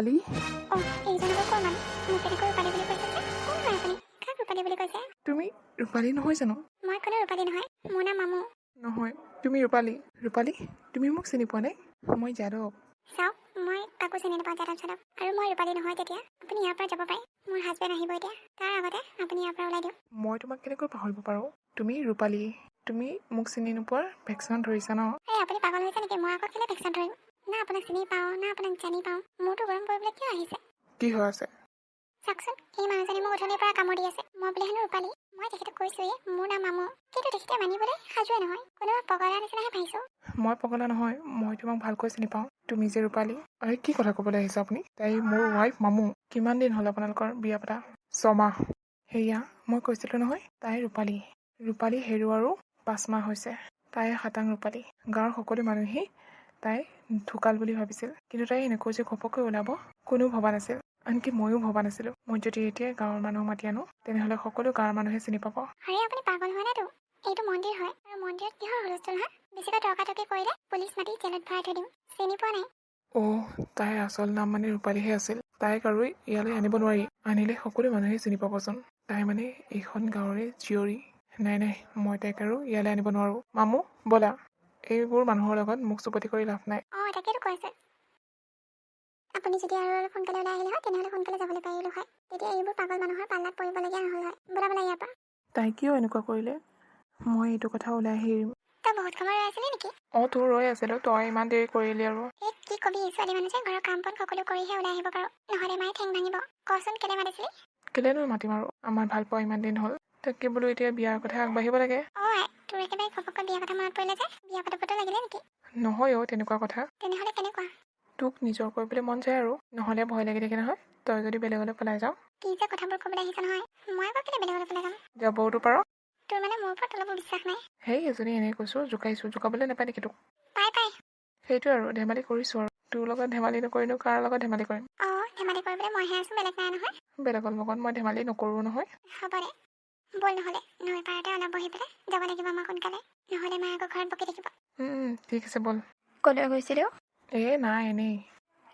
ৰূপালী কৈছে তুমি ৰূপালী নহয় জানো? মই কোনো ৰূপালী নহয় মোৰ নাম মামু। নহয় তুমি ৰূপালী। ৰূপালী তুমি মোক চিনি পোৱা নাই মই যাদৱ। চাওক মই কাকো চিনি নাপাওঁ যাদৱ চাদৱ। আৰু মই ৰূপালী নহয় তেতিয়া। আপুনি ইয়াৰ পৰা যাব পাৰে। মোৰ হাজবেণ্ড আহিব এতিয়া। তাৰ আগতে আপুনি ইয়াৰ পৰা ওলাই দিয়ক। মই তোমাক কেনেকৈ পাহৰিব পাৰোঁ? তুমি ৰূপালী। তুমি মোক চিনি নোপোৱাৰ ভেকচিন ধৰিছা ন? এই আপুনি পাগল হৈছে নেকি? মই আকৌ কেলৈ ভেকচিন ধৰিম? না আপোনাক চিনি পাওঁ না আপোনাক জানি পাওঁ। মোৰতো গৰম কৰিবলৈ কিয় আহিছে? কি হৈ আছে? চাওকচোন এই মানুহজনী মোক উঠনিৰ পৰা কামুৰি আছে। মই বোলে হেনো ৰূপালী মই তেখেতক কৈছোৱেই মোৰ নাম মামু। কিন্তু তেখেতে মানিবলৈ সাজুৱে নহয়। কোনোবা পগলা নিচিনাহে পাইছোঁ মই পগলা নহয় মই তোমাক ভালকৈ চিনি পাওঁ। তুমি যে ৰূপালী আৰে কি কথা ক'বলৈ আহিছে আপুনি? তাই মোৰ ৱাইফ মামু। কিমান দিন হ'ল আপোনালোকৰ বিয়া পতা? ছমাহ। সেয়া মই কৈছিলোঁ নহয় তাই ৰূপালী। ৰূপালী হেৰুৱাৰো পাঁচ মাহ হৈছে। তাই খাটাং ৰূপালী। গাঁৱৰ সকলো মানুহেই তাই ঢুকাল বুলি ভাবিছিল। কিন্তু তাই এনেকৈ যে ঘপককৈ ওলাব কোনেও ভবা নাছিল। আনকি ময়ো ভবা নাছিলোঁ। মই যদি এতিয়া গাঁৱৰ মানুহ মাতি আনো তেনেহ'লে সকলো গাঁৱৰ মানুহে চিনি পাব। আৰে আপুনি পাগল হোৱা নাইতো এইটো? মন্দিৰ হয়। আৰু মন্দিৰত কিহৰ হুলস্থুল হা? বেছিকৈ তৰ্কাতৰ্কি কৰিলে পুলিচ মাতি জেলত ভৰাই থৈ দিম। চিনি পোৱা নাই? অ' তাইৰ আচল নাম মানে ৰূপালীহে আছিল। তাইক আৰু ইয়ালৈ আনিব নোৱাৰি। আনিলে সকলো মানুহে চিনি পাবচোন। তাই মানে এইখন গাঁৱৰে জীয়ৰী। নাই নাই মই তাইক আৰু ইয়ালৈ আনিব নোৱাৰোঁ। মামু ব'লা। এইবোৰ মানুহৰ লগত মুখ চুপতি কৰি লাভ নাই। অঁ তাকেতো কৈছে আপুনি যদি আৰু অলপ সোনকালে ওলাই আহিলে হয় তেনেহ'লে সোনকালে যাবলৈ পাৰিলোঁ হয়। তেতিয়া এইবোৰ পাগল মানুহৰ পাল্লাত পৰিবলগীয়া নহ'ল হয়। ব'লা ব'লা ইয়াৰ পৰা। তাই কিয় এনেকুৱা কৰিলে? মই এইটো কথা ওলাই আহি এৰিম তই বহুত সময় ৰৈ আছিলি নেকি? অঁ তোৰ ৰৈ আছিলোঁ তই ইমান দেৰি কৰিলি আৰু। এই কি কবি ছোৱালী মানুহ যে ঘৰৰ কাম বন সকলো কৰিহে ওলাই আহিব পাৰোঁ। নহ'লে মায়ে ঠেং ভাঙিব। কচোন কেলে মাতিছিলি? কেলেনো মাতিম আৰু আমাৰ ভাল পোৱা ইমান দিন হ'ল। তাকে বোলো এতিয়া বিয়াৰ কথা আগবাঢ়িব লাগে। অঁ আই তোৰ একেবাৰে ঘপককৈ বিয়া কথা মনত পৰিলে যে? বিয়া পাতিবতো লাগিলে নেকি? নহয় অ' তেনেকুৱা কথা। তেনেহ'লে কেনেকুৱা? তোক নিজৰ কৰিবলৈ মন যায় আৰু। নহ'লে ভয় লাগি থাকে নহয়। তই যদি বেলেগলৈ পলাই যাওঁ। কি যে কথাবোৰ ক'বলৈ আহিছে নহয়। মই আকৌ কেলে বেলেগলৈ পেলাই যাম? যাবওতো পাৰ। তোৰ মানে মোৰ ওপৰত অলপো বিশ্বাস নাই। সেই এজনী এনেই কৈছোঁ জোকাইছোঁ জোকাবলৈ নাপায় নেকি তোক? পাই পাই। সেইটোৱে আৰু ধেমালি কৰিছোঁ আৰু। তোৰ লগত ধেমালি নকৰিনো কাৰ লগত ধেমালি কৰিম? অঁ ধেমালি কৰিবলৈ মইহে আছোঁ বেলেগ নাই নহয়। বেলেগৰ লগত মই ধেমালি নকৰোঁ নহয়। হ'ব দে। ব'ল নহ'লে নৈ পাৰতে অলপ বহি পেলাই যাব লাগিব মই সোনকালে নহ'লে মায়ে আকৌ ঘৰত বকি থাকিব। ঠিক আছে ব'ল। ক'লৈ গৈছিলি? এ নাই এনেই।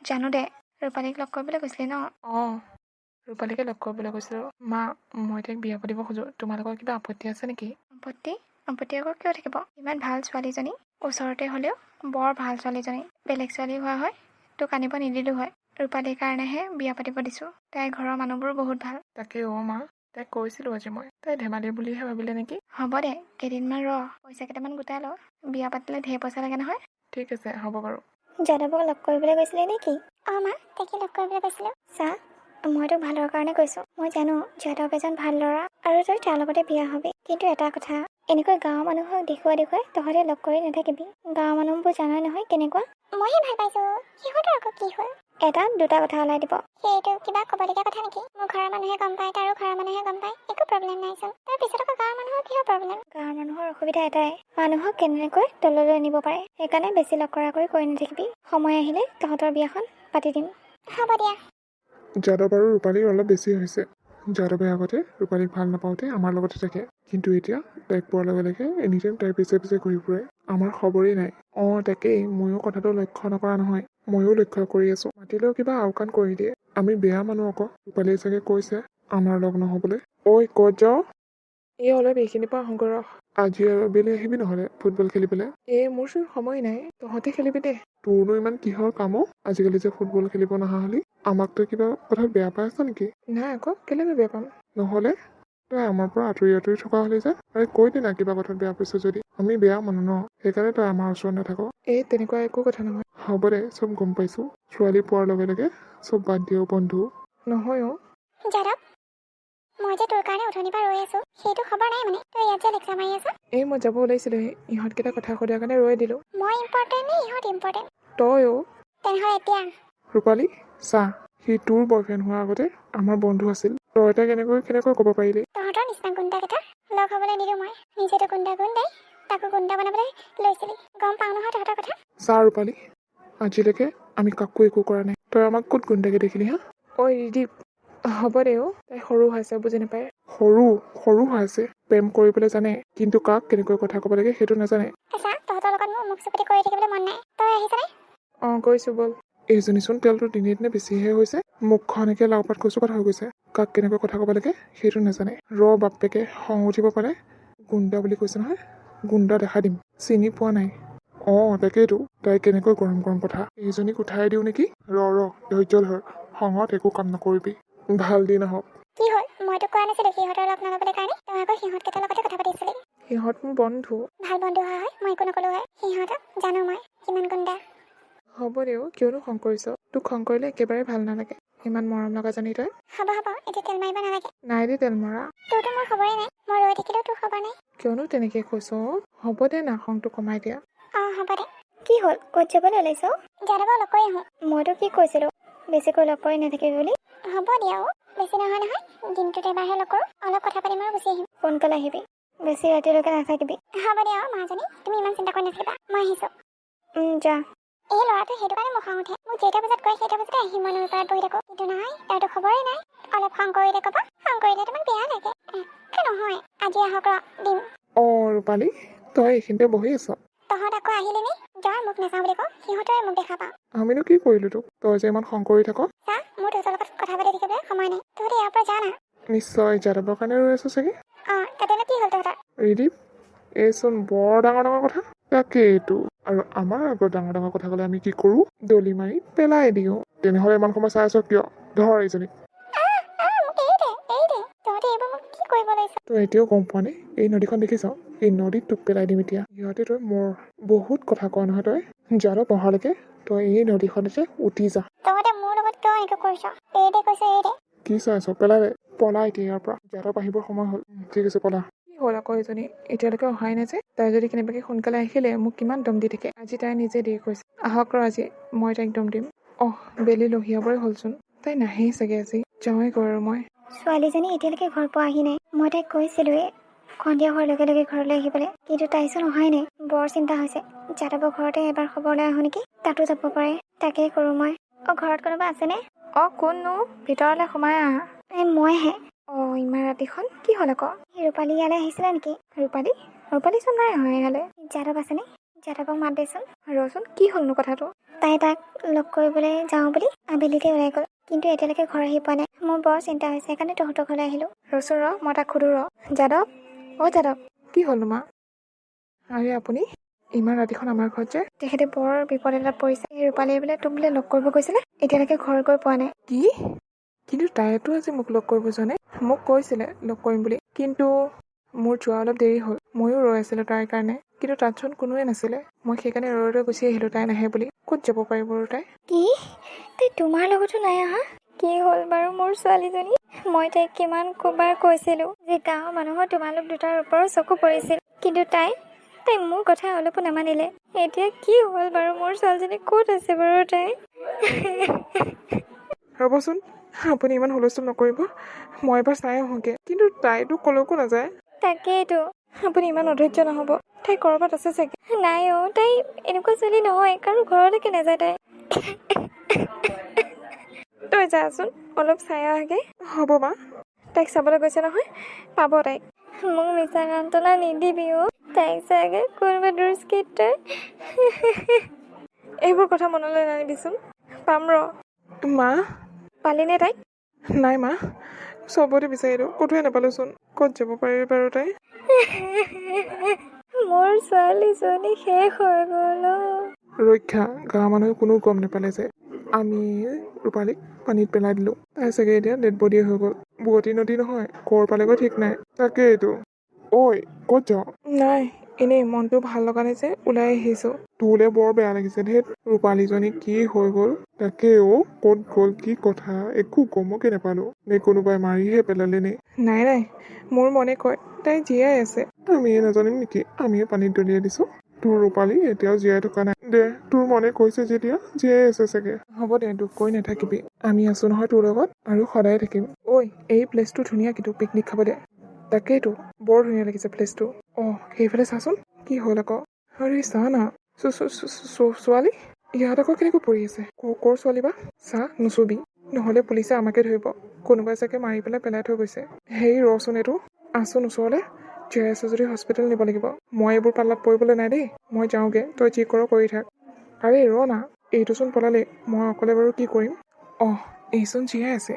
জানো দে ৰূপালীক লগ কৰিবলৈ গৈছিলি ন? অঁ ৰূপালীকে লগ কৰিবলৈ কৈছিলোঁ মা মই তাইক বিয়া পাতিব খোজোঁ। তোমালোকৰ কিবা আপত্তি আছে নেকি? আপত্তি? আপত্তি আকৌ কিয় থাকিব? ইমান ভাল ছোৱালীজনী ওচৰতে হ'লেও বৰ ভাল ছোৱালীজনী। বেলেগ ছোৱালী হোৱা হয় তোক আনিব নিদিলোঁ হয়। ৰূপালীৰ কাৰণেহে বিয়া পাতিব দিছোঁ। তাইৰ ঘৰৰ মানুহবোৰো বহুত ভাল। তাকে অ' মা। তাইক কৈছিলোঁ আজি মই। তাই ধেমালি বুলিহে ভাবিলে নেকি? হ'ব দে কেইদিনমান ৰ পইচা কেইটামান গোটাই ল বিয়া পাতিলে ঢেৰ পইচা লাগে নহয়। ঠিক আছে হ'ব বাৰু। যাদৱক লগ কৰিবলৈ গৈছিলি নেকি? অঁ মা তাকে লগ কৰিবলৈ কৈছিলোঁ চা মই তোক ভালৰ কাৰণে কৈছোঁ মই জানো যাদৱ এজন ভাল ল'ৰা আৰু তই তাৰ লগতে বিয়া হবি। কিন্তু এটা কথা এনেকৈ গাঁৱৰ মানুহক দেখুৱাই দেখুৱাই তহঁতে লগ কৰি নাথাকিবি। গাঁৱৰ মানুহবোৰ জানই নহয় কেনেকুৱা। মইহে ভাল পাইছোঁ। সিহঁতৰ আকৌ কি হ'ল? এটা দুটা কথা ওলাই দিব। সেইটো কিবা ক'বলগীয়া কথা নেকি? মোৰ ঘৰৰ মানুহে গম পায় তাৰো ঘৰৰ মানুহে গম পায়। একো প্ৰব্লেম নাইচোন তাৰ পিছত আকৌ গাঁৱৰ মানুহৰ কিহৰ প্ৰব্লেম? গাঁৱৰ মানুহৰ অসুবিধা এটাই। মানুহক কেনেকৈ তললৈ নিব পাৰে? সেইকাৰণে বেছি লগ কৰা কৰি কৰি নাথাকিবি। সময় আহিলে তহঁতৰ বিয়াখন পাতি দিম। হ'ব দিয়া। যাদৱ আৰু ৰূপালীৰ অলপ বেছি হৈছে। যাদৱে আগতে ৰূপালীক ভাল নাপাওঁতে আমাৰ লগতে থাকে। কিন্তু এতিয়া তাইক পোৱাৰ লগে লগে এনি টাইম তাইৰ পিছে পিছে ঘূৰি ফুৰে। আমাৰ খবৰেই নাই। অঁ তাকেই। ময়ো কথাটো লক্ষ্য নকৰা নহয়। ময়ো লক্ষ্য কৰি আছোঁ। মাতিলেও কিবা আওকাণ কৰি দিয়ে। আমি বেয়া মানুহ আকৌ। ৰূপালীয়ে চাগে কৈছে আমাৰ লগ নহ'বলৈ। ঐ ক'ত যাওঁ? এই অলপ এইখিনিৰ পৰা আহোঁ ৰহ। আজি আবেলি আহিবি নহ'লে ফুটবল খেলিবলৈ এই মোৰচোন সময় নাই তহঁতে খেলিবি দে। তোৰনো ইমান কিহৰ কামো? আজিকালি যে ফুটবল খেলিব নহা হলি আমাক তই কিবা কথাত বেয়া পাই আছ নেকি? নাই আকৌ কেলে মই বেয়া পাম? নহ'লে? তই আমাৰ পৰা আঁতৰি আঁতৰি থকা হ'লি যে আৰে কৈ দে না কিবা কথাত বেয়া পাইছ যদি। আমি বেয়া মানুহ ন সেইকাৰণে তই আমাৰ ওচৰত নাথাক। এই তেনেকুৱা একো কথা নহয়। হ'ব দে চব গম পাইছোঁ। ছোৱালী পোৱাৰ লগে লগে চব বাদ দিয়ও বন্ধু। নহয় অ' মই যে তোৰ কাৰণে উঠনিৰ পৰা ৰৈ আছোঁ সেইটো খবৰ নাই মানে। তই ইয়াত যে লেকচাৰ মাৰি আছ? এই মই যাব ওলাইছিলোঁহে ইহঁতকেইটা কথা সোধাৰ কাৰণে ৰৈ দিলোঁ। মই ইম্পৰ্টেণ্ট নে ইহঁত ইম্পৰ্টেণ্ট তই অ' তেনেহ'লে এতিয়া। ৰূপালী চা সি তোৰ বয়ফ্ৰেণ্ড হোৱাৰ আগতে আমাৰ বন্ধু আছিল। তই এটা কেনেকৈ কেনেকৈ ক'ব পাৰিলি? তহঁতৰ নিচিনা গুণ্ডাকেইটা লগ হ'বলৈ নিদিওঁ মই। নিজেতো গুণ্ডা গুণ্ডাই তাকো গুণ্ডা বনাবলৈ লৈছিলি। গম পাওঁ নহয় তহঁতৰ কথা? চা ৰূপালী আজিলৈকে আমি কাকো একো কৰা নাই। তই আমাক ক'ত গুণ্ডাকে দেখিলি হা? ঐ ৰিদীপ হ'ব দে অ' তাই সৰু হৈ আছে বুজি নাপায়। সৰু সৰু হৈ আছে প্ৰেম কৰিবলৈ জানে কিন্তু কাক কেনেকৈ কথা ক'ব লাগে সেইটো নাজানে। চা তহঁতৰ লগত মোৰ মুখ চুপতি কৰি থাকিবলৈ মন নাই। তই আহিছনে? অঁ গৈছোঁ ব'ল। এইজনীচোন তেলটো দিনে দিনে বেছিহে হৈছে। মুখখন একে লাওপাত কচুপাত হৈ গৈছে। কাক কেনেকৈ কথা ক'ব লাগে সেইটো নাজানে। ৰ বাপেকে খং উঠিব পাৰে। গুণ্ডা বুলি কৈছে নহয়। গুণ্ডা দেখা দিম। চিনি পোৱা নাই। অঁ তাকেইতো। তাই কেনেকৈ গৰম গৰম কথা। এইজনীক উঠাই দিওঁ নেকি? ৰ ৰ ধৈৰ্য ধৰ। খঙত একো কাম নকৰিবি। ভাল দিন আহক। কি হ'ল? মইতো কোৱা নাছিলো সিহঁতৰ লগ নল'বলৈ কাৰণে। তই আকৌ সিহঁতকেইটাৰ লগতে কথা পাতিছিলি। সিহঁত মোৰ বন্ধু। ভাল বন্ধু হোৱা হয় মই একো নকলো হয়। সিহঁতক জানো মই কিমান গুণ্ডা। হ'ব দেও কিয়নো খং কৰিছ। তোক খং কৰিলে একেবাৰে ভাল নালাগে। ইমান মৰম লগা জানি তই। হ'ব হ'ব এতিয়া তেল মাৰিব নালাগে। নাই দে তেল মৰা। তোৰতো মোৰ খবৰেই নাই মই ৰৈ থাকিলেও তোৰ খবৰ নাই। কিয়নো তেনেকৈ কৈছ হ'ব দে না খংটো কমাই দিয়া। অঁ হ'ব দে। কি হ'ল? ক'ত যাবলৈ ওলাইছ? যাদৱক লগ কৰি আহোঁ। মইতো কি কৈছিলোঁ? বেছিকৈ লগ কৰি নাথাকিবি বুলি। হ'ব দিয়া অ' বেছি নহয় নহয় দিনটোত এবাৰহে লগ কৰোঁ অলপ কথা পাতিম আৰু গুচি আহিম। সোনকালে আহিবি বেছি ৰাতিলৈকে নাথাকিবি। হ'ব দিয়া অ' মাজনী তুমি ইমান চিন্তা কৰি নাথাকিবা মই আহিছোঁ। যা। এই ল'ৰাটো সেইটো কাৰণে মোক খং উঠে মোক যেইটা বজাত কয় সেইটা বজাতে আহিম মই নৈ পাৰত বহি থাকোঁ। কিন্তু নহয় তাৰতো খবৰেই নাই অলপ খং কৰিলে ক'বা খং কৰিলে তোমাক বেয়া লাগে। নহয় আজি আহক ৰ দিম। অঁ ৰূপালী তই এইখিনিতে বহি আছ। তহঁত আকৌ আহিলি নি? যাৰ মোক নাচাওঁ বুলি কওঁ সিহঁতৰে মোক দেখা পাওঁ। আমিনো কি কৰিলোঁ তোক? তই যে ইমান খং কৰি থাক। চা মোৰ তোৰ লগত কথা পাতি থাকিবলৈ সময় নাই। তহঁতে ইয়াৰ পৰা যা না। নিশ্চয় যাদৱৰ কাৰণে ৰৈ আছ চাগে? অঁ তাতেনো কি হ'ল তহঁতৰ? ৰিদীপ এইচোন বৰ ডাঙৰ ডাঙৰ কথা। তাকেইতো আৰু আমাৰ আগত ডাঙৰ ডাঙৰ কথা ক'লে আমি কি কৰোঁ? দলি মাৰি পেলাই দিওঁ। তেনেহ'লে ইমান সময় চাই আছ কিয়? ধৰ এইজনীক। তই এতিয়াও গম পোৱা নাই। এই নদীখন দেখিছ? এই নদীত তোক পেলাই দিম এতিয়া। সিহঁতে তই মোৰ বহুত কথা কয় নহয় তই। যাদৱ অহালৈকে তই এই নদীখনতে উঠি যা। তহঁতে মোৰ লগত কিয় এনেকৈ কৰিছ? এৰি দে কৈছে এৰি দে কি চাই আছ পেলাই দে পলা এতিয়া ইয়াৰ পৰা। যাদৱ আহিবৰ সময় হ'ল। ঠিক আছে পলা। কি হ'ল আকৌ এইজনী এতিয়ালৈকে অহাই নাই যে। তাই যদি কেনেবাকৈ সোনকালে আহিলে মোক কিমান দম দি থাকে। আজি তাই নিজে দেৰি কৰিছে। আহক ৰ আজি। মই তাইক দম দিম। অহ বেলি লহিয়াবৰে হ'লচোন। তাই নাহেই চাগে আজি। যাওঁৱে গৈ আৰু মই। ছোৱালীজনী এতিয়ালৈকে ঘৰ পোৱা আহি নাই। মই তাইক কৈছিলোঁৱে সন্ধিয়া হোৱাৰ লগে লগে ঘৰলৈ আহিবলৈ কিন্তু তাইচোন অহাই নাই। বৰ চিন্তা হৈছে। যাদৱৰ ঘৰতে এবাৰ খবৰলৈ আহোঁ নেকি? তাতো যাব পাৰে। তাকেই কৰোঁ মই। অঁ ঘৰত কোনোবা আছেনে? অঁ কোননো? ভিতৰলৈ সোমাই আহা। এই মইহে। অঁ ইমান ৰাতিখন? কি হ'ল আকৌ? ৰূপালী ইয়ালৈ আহিছিলে নেকি? ৰূপালী? ৰূপালীচোন নাই অহা ইয়ালৈ যাদৱ আছেনে? যাদৱক মাত দেচোন। ৰচোন কি হ'লনো কথাটো? তাই তাক লগ কৰিবলৈ যাওঁ বুলি আবেলিতে ওলাই গ'ল। কিন্তু এতিয়ালৈকে ঘৰ আহি পোৱা নাই। মোৰ বৰ চিন্তা হৈছে সেইকাৰণে তহঁতৰ ঘৰলৈ আহিলোঁ। ৰচোন ৰ মই তাক সুধোঁ ৰ। যাদৱ অঁ যাদৱ। কি হ'লনো মা? আৰে আপুনি ইমান ৰাতিখন আমাৰ ঘৰত যে? তেখেতে বৰ বিপদ এটাত পৰিছে। এই ৰূপালীয়ে বোলে তোক বোলে লগ কৰিব গৈছিলে এতিয়ালৈকে ঘৰ গৈ পোৱা নাই। কি? কিন্তু তাইতো আজি মোক লগ কৰিব যোৱা নাই। মোক কৈছিলে লগ কৰিম বুলি। কিন্তু মোৰ যোৱা অলপ দেৰি হ'ল। ময়ো ৰৈ আছিলোঁ তাইৰ কাৰণে। কিন্তু তাতচোন কোনোৱে নাছিলে। মই সেইকাৰণে ৰৈ ৰৈ গুচি আহিলোঁ তাই নাহে বুলি। ক'ত যাব পাৰিব আৰু তাই? কি? তাই তোমাৰ লগতো নাই অহা? কি হ'ল বাৰু মোৰ ছোৱালীজনী? মই তাইক কিমান কবাৰ কৈছিলোঁ যে গাঁৱৰ মানুহৰ তোমালোক দুটাৰ ওপৰত চকু পৰিছিল। কিন্তু তাই তাই মোৰ কথা অলপো নামানিলে। এতিয়া কি হ'ল বাৰু মোৰ ছোৱালীজনী ক'ত আছে বাৰু তাই? ৰ'বচোন আপুনি ইমান হুলস্থুল নকৰিব। মই এবাৰ চাই আহোঁগৈ। কিন্তু তাইতো ক'লৈকো নাযায়। তাকেইতো। আপুনি ইমান অধৈৰ্য নহ'ব। তাই ক'ৰবাত আছে চাগে। নাই অ' তাই এনেকুৱা ছোৱালী নহয় কাৰো ঘৰলৈকে নাযায় তাই। তই যাচোন অলপ চাই আহগে। হ'ব মা। তাইক চাবলৈ গৈছে নহয় পাব তাইক। মোক মিছা কান্তনা নিদিবি অ' তাইক চাগে কোনোবা দুষ্কৃত তই। এইবোৰ কথা মনলৈ নানিবিচোন। পাম ৰ। মা? পালিনে তাইক নাই মা চবতে বিচাৰিলোঁ ক'তোৱে নাপালোঁচোন। ক'ত যাব পাৰি বাৰু তাই? মোৰ ছোৱালীজনী শেষ হৈ গ'ল। ৰক্ষা গাঁৱৰ মানুহে কোনো গম নাপালে যে। আমি ৰূপালীক পানীত পেলাই দিলোঁ। তাই চাগে এতিয়া ডেড বডিয়ে হৈ গ'ল। বুৱতী নদী নহয় ক'ৰ পালেগৈ ঠিক নাই। তাকেইতো। ঐ ক'ত যাওঁ নাই এনেই মনটো ভাল লগা নাই যে ওলাই আহিছোঁ। তোলে বৰ বেয়া লাগিছে ধেত ৰূপালীজনী কি হৈ গ'ল? তাকে অ' ক'ত গ'ল কি কথা? একো গমকে নাপালোঁ। নে কোনোবাই মাৰিহে পেলালে নে? নাই নাই। মোৰ মনে কয় তাই জীয়াই আছে। আমিয়ে নাজানিম নেকি? আমিয়ে পানীত দলিয়াই দিছোঁ। তোৰ ৰূপালী এতিয়াও জীয়াই থকা নাই। দে তোৰ মনে কৈছে যেতিয়া জীয়াই আছে চাগে। হ'ব দে দুখ কৰি নাথাকিবি। আমি আছো নহয় তোৰ লগত আৰু সদায় থাকিম। ঐ এই প্লেচটো ধুনীয়া কিন্তু পিকনিক খাবলৈ। তাকেইতো বৰ ধুনীয়া লাগিছে প্লেচটো। অঁ সেইফালে চাচোন কি হ'ল আকৌ। আৰে চা না ছোৱালী ইয়াত আকৌ কেনেকৈ পৰি আছে ক'ৰ ছোৱালী বা চা নুচুবি নহ'লে পুলিচে আমাকে ধৰিব কোনোবাই চাগে মাৰি পেলাই পেলাই থৈ গৈছে হেই ৰচোন এইটো আচোন ওচৰলৈ জীয়াই আছে যদি হস্পিটেল নিব লাগিব মই এইবোৰ পাল্লাত পৰিবলৈ নাই দেই মই যাওঁগৈ তই যি কৰ কৰি থাক আৰে ৰ না এইটোচোন পলালে মই অকলে বাৰু কি কৰিম অঁ এইচোন জীয়াই আছে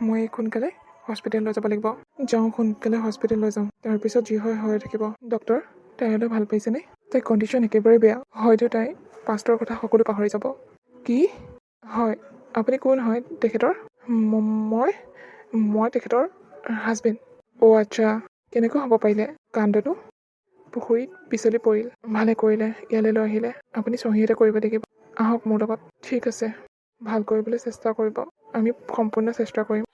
মই এই সোনকালে হস্পিটেল লৈ যাব লাগিব যাওঁ সোনকালে হস্পিটেল লৈ যাওঁ তাৰপিছত যি হয় হৈ থাকিব ডক্টৰ তাই হ'লে ভাল পাইছেনে তাইৰ কণ্ডিশ্যন একেবাৰে বেয়া। হয়তো তাই পাষ্টৰ কথা সকলো পাহৰি যাব। কি? হয় আপুনি কোন হয় তেখেতৰ? মই? মই তেখেতৰ হাজবেণ্ড অ' আচ্ছা কেনেকৈ হ'ব পাৰিলে? কাণ্ডটো? পুখুৰীত পিছলি পৰিল। ভালে কৰিলে ইয়ালৈ লৈ আহিলে। আপুনি চহীতে কৰিব লাগিব। আহক মোৰ লগত। ঠিক আছে। ভাল কৰিবলৈ চেষ্টা কৰিব। আমি সম্পূৰ্ণ চেষ্টা কৰিম।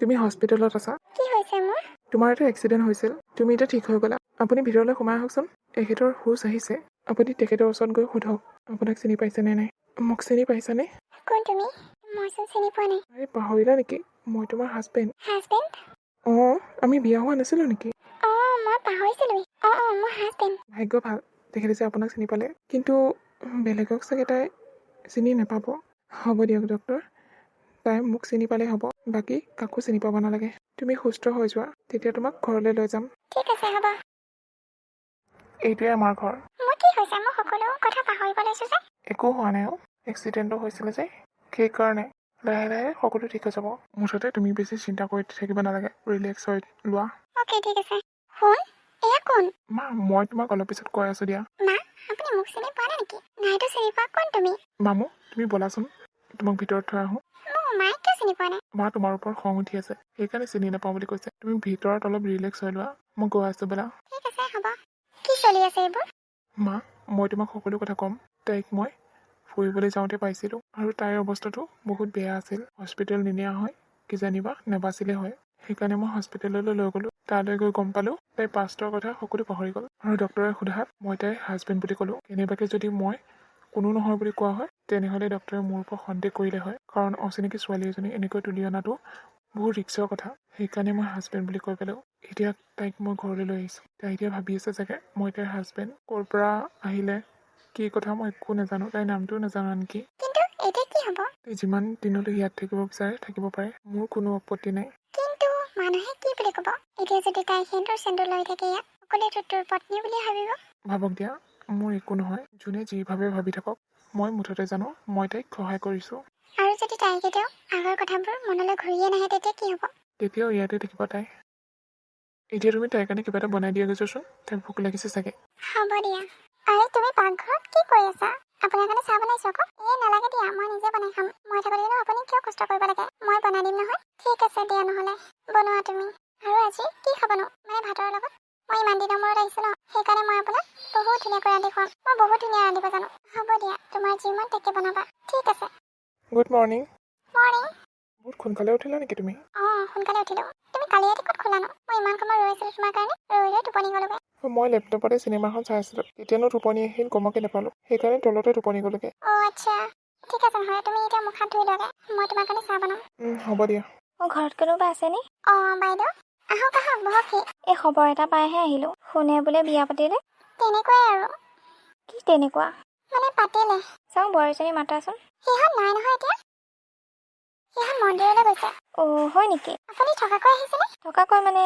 তুমি হস্পিটেলত আছা। কি হৈছে মোৰ? তোমাৰ এটা এক্সিডেণ্ট হৈছিল। তুমি এতিয়া ঠিক হৈ গ'লা। আপুনি ভিতৰলৈ সোমাই আহকচোন। এখেতৰ হুচ আহিছে। আপুনি তেখেতৰ ওচৰত গৈ সোধক। আপোনাক চিনি পাইছেনে নাই? মোক চিনি পাইছানে? কোন তুমি? মইচোন চিনি পোৱা নাই। আৰে পাহৰিলা নেকি? মই তোমাৰ হাজবেণ্ড হাজবেণ্ড অঁ আমি বিয়া হোৱা নাছিলোঁ নেকি? অঁ মই পাহৰিছিলোঁৱেই। অঁ অঁ মোৰ হাজবেণ্ড ভাগ্য ভাল। তেখেতে যে আপোনাক চিনি পালে। কিন্তু বেলেগক চাগে তাই চিনি নাপাব। হ'ব দিয়ক ডক্টৰ তাই মোক চিনি পালেই হ'ব। বাকী কাকো চিনি পাব নালাগে। তুমি সুস্থ হৈ যোৱা তেতিয়া তোমাক ঘৰলৈ লৈ যাম। ঠিক আছে হ'ব। এইটোৱে আমাৰ ঘৰ। মোৰ কি হৈছে? মই সকলো কথা পাহৰিব লৈছোঁ যে। একো হোৱা নাই অ' এক্সিডেণ্টটো হৈছিলে যে। সেইকাৰণে লাহে লাহে সকলো ঠিক হৈ যাব। মুঠতে তুমি বেছি চিন্তা কৰি থাকিব নালাগে। ৰিলেক্স হৈ লোৱা। অ'কে ঠিক আছে। শুন এয়া কোন? মা মই তোমাক অলপ পিছত কৈ আছোঁ দিয়া। মা আপুনি মোক চিনি পোৱা নাই নেকি? নাইতো চিনি পোৱা কোন তুমি? মামু তুমি ব'লাচোন। তোমাক ভিতৰত থৈ আহোঁ। মোক মায়ে কিয় চিনি পোৱা নাই? মা তোমাৰ ওপৰত খং উঠি আছে। সেইকাৰণে চিনি নাপাওঁ বুলি কৈছে। তুমি ভিতৰত অলপ ৰিলেক্স হৈ লোৱা। মই গৈ আছোঁ বোলা। ঠিক আছে হ'ব। কি চলি আছে এইবোৰ? মা মই তোমাক সকলো কথা ক'ম। তাইক মই ফুৰিবলৈ যাওঁতে পাইছিলোঁ। আৰু তাইৰ অৱস্থাটো বহুত বেয়া আছিল। হস্পিটেল নিনিয়া হয় কিজানিবা নেবাচিলে হয়। সেইকাৰণে মই হস্পিটেললৈ লৈ গ'লোঁ। তালৈ গৈ গম পালোঁ তাইৰ পাষ্টৰ কথা সকলো পাহৰি গ'ল। আৰু ডক্টৰে সোধাত মই তাইৰ হাজবেণ্ড বুলি ক'লোঁ। কেনেবাকৈ যদি মই কোনো নহয় বুলি কোৱা হয় তেনেহ'লে ডক্টৰে মোৰ ওপৰত সন্দেহ কৰিলে হয়। কাৰণ অচিনাকি ছোৱালী এজনী এনেকৈ তুলি অনাটো বহুত ৰিক্সৰ কথা। সেইকাৰণে মই হাজবেণ্ড বুলি কৈ পেলাওঁ এতিয়া তাইক মই ঘৰলৈ লৈ আহিছোঁ। তাই এতিয়া ভাবি আছে চাগে মই তাইৰ হাজবেণ্ড ক'ৰ পৰা আহিলে কি কথা মই একো নাজানো তাইৰ নামটোও নাজানো আনকি। তাই যিমান দিনলৈ ইয়াত থাকিব বিচাৰে থাকিব পাৰে মোৰ কোনো আপত্তি নাই। কিন্তু মানুহে কি বুলি ক'ব? এতিয়া যদি তাই সেন্দুৰ চেন্দুৰ লৈ থাকে ইয়াত সকলোৱেতো তোৰ পত্নী বুলি ভাবিব? ভাবক দিয়া মোৰ একো নহয় যোনে যিভাৱে ভাবি থাকক। মই মুঠতে জানো মই তাইক সহায় কৰিছোঁ। আৰু যদি তাই কেতিয়াও আগৰ কথাবোৰ মনলৈ ঘূৰিয়ে নাহে তেতিয়া কি হ'ব? তেতিয়াও ইয়াতে থাকিব তাই। এতিয়া তুমি তাইৰ কাৰণে কিবা এটা বনাই দিয়া গৈছোচোন তাইৰ ভোক লাগিছে চাগে। হ'ব দিয়া। আৰে তুমি পাকঘৰত কি কৰি আছা? আপোনাৰ কাৰণে চাহ বনাইছো আকৌ। এই নালাগে দিয়া মই নিজে বনাই খাম। মই থাকোঁতেনো আপুনি কিয় কষ্ট কৰিব লাগে? মই বনাই দিম নহয়। ঠিক আছে দিয়া নহ'লে। বনোৱা তুমি। আৰু আজি কি খাবনো? মানে ভাতৰ লগত? মই ইমান দিনৰ মূৰত আহিছোঁ ন সেইকাৰণে মই আপোনাক বহুত ধুনীয়াকৈ ৰান্ধি খুৱাম। মই বহুত ধুনীয়া ৰান্ধিব জানো। হ'ব দিয়া তোমাৰ যি মন তাকে বনাবা। ঠিক আছে। গুড মৰ্ণিং মৰ্ণিং বহুত সোনকালে উঠিলা নেকি তুমি? অঁ সোনকালে উঠিলোঁ। তুমি কালি ৰাতি ক'ত খোলানো মই ইমান সময় ৰৈ আছিলোঁ তোমাৰ কাৰণে ৰৈ ৰৈ টোপনি গ'লোগৈ। মই লেপটপতে চিনেমাখন চাই আছিলোঁ। তেতিয়ানো টোপনি আহিল গমকে নাপালোঁ। সেইকাৰণে তলতে টোপনি গ'লোগৈ। অঁ আচ্ছা। ঠিক আছে নহ'লে তুমি এতিয়া মুখ হাত ধুই লোৱাগৈ। মই তোমাৰ কাৰণে চাহ বনাম। হ'ব দিয়া। মোৰ ঘৰত কোনোবা আছেনে? অঁ বাইদেউ। আহক আহক বহকহি এই খবৰ এটা পাইহে আহিলোঁ। শুনে বোলে বিয়া পাতিলে? তেনেকুৱাই আৰু। কি তেনেকুৱা? মানে পাতিলে। চাওঁ বোৱাৰীজনী মাতাচোন। সিহঁত নাই নহয় এতিয়া? সিহঁত মন্দিৰলৈ গৈছে। অ' হয় নেকি? আপুনি থকাকৈ আহিছেনে থকাকৈ মানে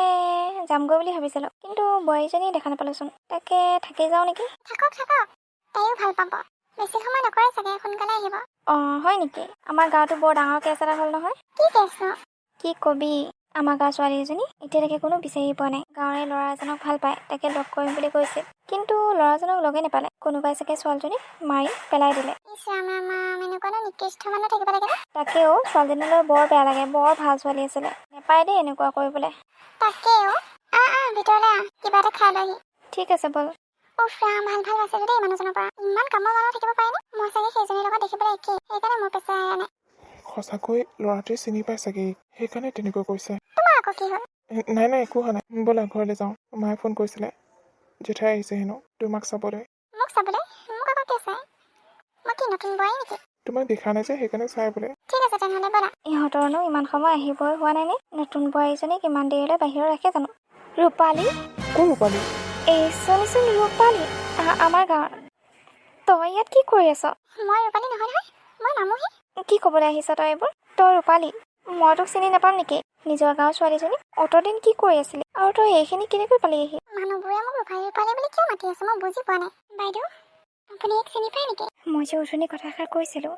যামগৈ বুলি ভাবিছিলোঁ। কিন্তু বোৱাৰীজনী দেখা নাপালোঁচোন। তাকে থাকি যাওঁ নেকি? থাকক থাকক। তাইও ভাল পাব। বেছি সময় নকৰে চাগে সোনকালে আহিব। অঁ হয় নেকি? আমাৰ গাঁৱতো বৰ ডাঙৰ কেছ এটা হ'ল নহয়। কি কেছনো কি কবি? আমাৰ গাঁৱৰ ছোৱালী এজনী এতিয়ালৈকে কোনো বিচাৰি পোৱা নাই। গাঁৱৰে ল'ৰা এজনক ভাল পায় তাকে লগ কৰিম বুলি কৈছিল। কিন্তু ল'ৰাজনক লগেই নাপালে। কোনোবাই চাগে ছোৱালীজনীক মাৰি পেলাই দিলে। লাগে তাকেও ছোৱালীজনীলৈ বৰ বেয়া লাগে বৰ ভাল ছোৱালী আছিলে। নেপায় দেই এনেকুৱা কৰিবলৈ। ঠিক আছে ব'ল। সঁচাকৈ ল'ৰাটোৱে চিনি পাই চাগে। সেইকাৰণে তেনেকৈ কৈছে। আকৌ কি হ'ল নাই নাই একো হোৱা নাই। ব'লা ঘৰলৈ যাওঁ। মায়ে ফোন কৰিছিলে। জেঠাই আহিছে হেনো। তোমাক চাবলৈ। মোক চাবলৈ? মোক আকৌ কিয় চাই? মই কি নতুন বোৱাৰী নেকি? তোমাক দেখা নাই যে সেইকাৰণে চাই বোলে। ঠিক আছে তেনেহ'লে ব'লা। ইহঁতৰনো ইমান সময় আহিবই হোৱা নাই নে? নতুন বোৱাৰীজনীক ইমান দেৰিলৈ বাহিৰত ৰাখে জানো? ৰূপালী? ক'ৰ ৰূপালী? এই চোন ৰূপালী। আ- আমাৰ গাঁৱৰ। তই ইয়াত কি কৰি আছ? মই ৰূপালী নহয় নহয়। মই মামুহি কি ক'বলৈ আহিছ তই এইবোৰ? তই ৰূপালী। মই তোক চিনি নাপাম নেকি? নিজৰ গাঁৱৰ ছোৱালীজনী? অতদিন কি কৰি আছিলি? আৰু তই এইখিনি কেনেকৈ পালিহি মানুহবোৰে মোক ৰূপালী ৰূপালী বুলি কিয় মাতি আছে? মই বুজি পোৱা নাই। বাইদেউ আপুনি এক চিনি পায় নেকি? মই যে উজনি কথাষাৰ কৈছিলোঁ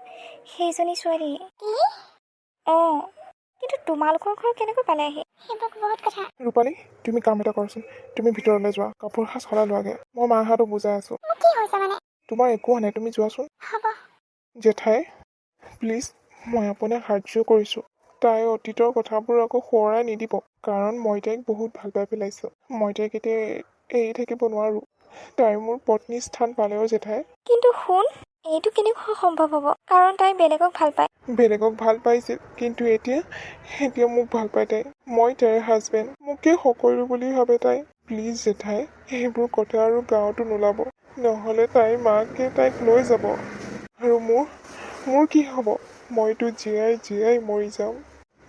সেইজনী ছোৱালী। অঁ কিন্তু তোমালোকৰ ঘৰ কেনেকৈ পালেহি? সেইবোৰ বহুত কথা। ৰূপালী তুমি কাম এটা কৰচোন। তুমি ভিতৰলৈ যোৱা কাপোৰ সাজ সলাই লোৱাগে। মই মাহঁতক বুজাই আছোঁ। মোৰ কি হৈছে মানে? তোমাৰ একো হোৱা নাই তুমি যোৱাচোন। হ'ব। জেঠাই প্লিজ মই আপোনাক সাহাৰ্য কৰিছোঁ। তাই অতীতৰ কথাবোৰ আকৌ সোঁৱৰাই নিদিব। কাৰণ মই তাইক বহুত ভাল পাই পেলাইছোঁ। মই তাইক এতিয়া এৰি থাকিব নোৱাৰোঁ। তাই মোৰ পত্নী স্থান পালেও জেঠাই কিন্তু শুন এইটো কেনেকুৱা সম্ভৱ হ'ব? কাৰণ তাই বেলেগক ভাল পায়। বেলেগক ভাল পাইছিল কিন্তু এতিয়া এতিয়া মোক ভাল পায় তাই। মই তাইৰ হাজবেণ্ড মোকে সকলো বুলি ভাবে তাই। প্লিজ জেঠাই এইবোৰ কথা আৰু গাঁৱতো নোলাব। নহ'লে তাইৰ মাকে তাইক লৈ যাব। আৰু মোৰ মোৰ কি হ'ব? মইতো জীয়াই জীয়াই মৰি যাম।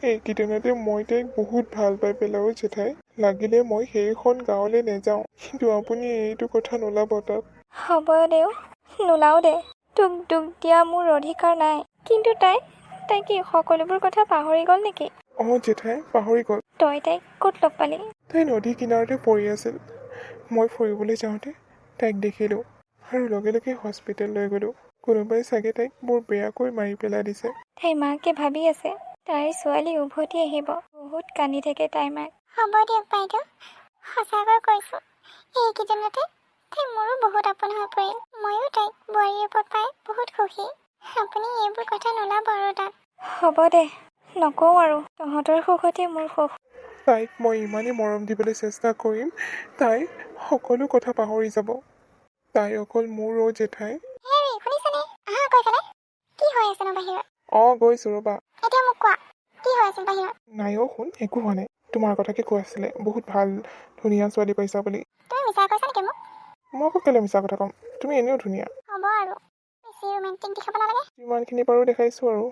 এইকেইদিনতে মই তাইক বহুত ভাল পাই পেলাওঁ জেঠাই। লাগিলে মই সেইখন গাঁৱলৈ নাযাওঁ। কিন্তু আপুনি এইটো কথা নোলাব তাত। হ'ব দেও নোলাও দে। তোক দুখ দিয়া মোৰ অধিকাৰ নাই। কিন্তু তাই তাই কি সকলোবোৰ কথা পাহৰি গ'ল নেকি? অঁ জেঠাই পাহৰি গ'ল। তই তাইক ক'ত লগ পালি? তাই নদী কিনাৰতে পৰি আছিল। মই ফুৰিবলৈ যাওঁতে তাইক দেখিলোঁ আৰু লগে লগে হস্পিটেল লৈ গ'লোঁ। কোনোবাই চাগে তাইক বৰ বেয়াকৈ মাৰি পেলাই দিছে। তাইৰ মাকে ভাবি আছে। তাইৰ ছোৱালী উভতি আহিব। বহুত কান্দি থাকে তাইৰ মাক। হ'ব দিয়ক বাইদেউ সঁচাকৈ কৈছোঁ। এইকেইদিনতে তাই মোৰো বহুত আপোন হৈ পৰিল। ময়ো তাইক বোৱাৰীৰ ওপৰত পাই বহুত সুখী। আপুনি এইবোৰ কথা নোলাব আৰু তাত। হ'ব দে নকওঁ আৰু। তহঁতৰ সুখতে মোৰ সুখ। তাইক মই ইমানেই মৰম দিবলৈ চেষ্টা কৰিম তাই সকলো কথা পাহৰি যাব। তাই অকল মোৰ অ' জেঠাই। হেৰি শুনিছানে? আহা কৈ পেলাই। কি হৈ আছে ন বাহিৰত? অঁ গৈছোঁ ৰ'বা। এতিয়া মোক কোৱা কি হৈ আছিল বাহিৰত? নাই অ' শুন একো হোৱা নাই। তোমাৰ কথাকে কৈ আছিলে? বহুত ভাল ধুনীয়া ছোৱালী পাইছা বুলি। তুমি মিছা কৈছা নেকি মোক? মই আকৌ কেলৈ মিছা কথা ক'ম? তুমি এনেও ধুনীয়া। হ'ব আৰু বেছি ৰোমেণ্টিক দেখাব নালাগে। যিমানখিনি পাৰোঁ দেখাইছোঁ আৰু।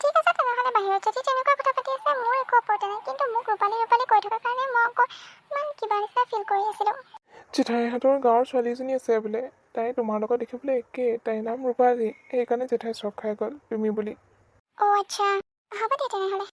ঠিক আছে তেনেহ'লে বাহিৰত যদি তেনেকুৱা কথা পাতি আছে মোৰ একো আপত্তি নাই। কিন্তু মোক ৰূপালী ৰূপালী কৈ থকাৰ কাৰণে মই আকৌ কিবা নিচিনা ফিল কৰি আছিলোঁ। জেঠাইহঁতৰ গাঁৱৰ ছোৱালী এজনী আছে বোলে। তাই তোমাৰ লগত দেখিবলৈ একেই তাইৰ নাম ৰূপালী সেইকাৰণে জেঠাই চখ খাই গ'ল তুমি বুলি। আচ্ছা। হ'ব দিয়া তেনেহ'লে।